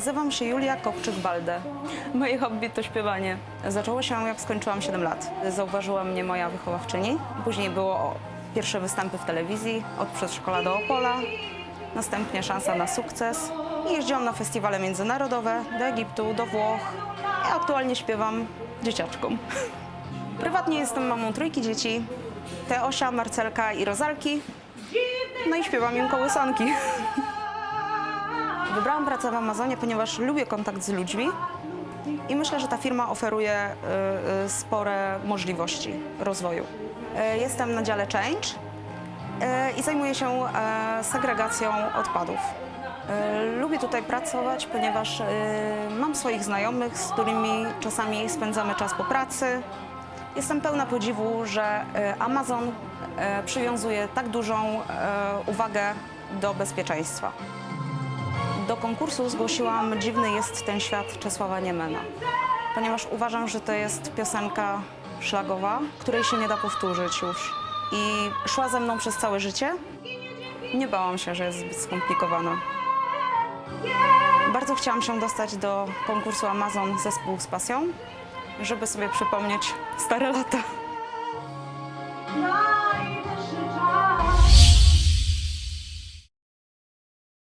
Nazywam się Julia Kopczyk-Balde. Moje hobby to śpiewanie. Zaczęło się jak skończyłam 7 lat. Zauważyła mnie moja wychowawczyni. Później było pierwsze występy w telewizji, od przedszkola do Opola. Następnie szansa na sukces. Jeździłam na festiwale międzynarodowe, do Egiptu, do Włoch. I aktualnie śpiewam dzieciaczkom. Prywatnie jestem mamą trójki dzieci. Teosia, Marcelka i Rozalki. No i śpiewam im kołysanki. Wybrałam pracę w Amazonie, ponieważ lubię kontakt z ludźmi i myślę, że ta firma oferuje y, y, spore możliwości rozwoju. Y, Jestem na dziale Change y, i zajmuję się y, segregacją odpadów. Lubię tutaj pracować, ponieważ mam swoich znajomych, z którymi czasami spędzamy czas po pracy. Jestem pełna podziwu, że Amazon przywiązuje tak dużą uwagę do bezpieczeństwa. Do konkursu zgłosiłam Dziwny jest ten świat Czesława Niemena, ponieważ uważam, że to jest piosenka szlagowa, której się nie da powtórzyć już. I szła ze mną przez całe życie. Nie bałam się, że jest zbyt skomplikowana. Bardzo chciałam się dostać do konkursu Amazon Zespół z pasją, żeby sobie przypomnieć stare lata.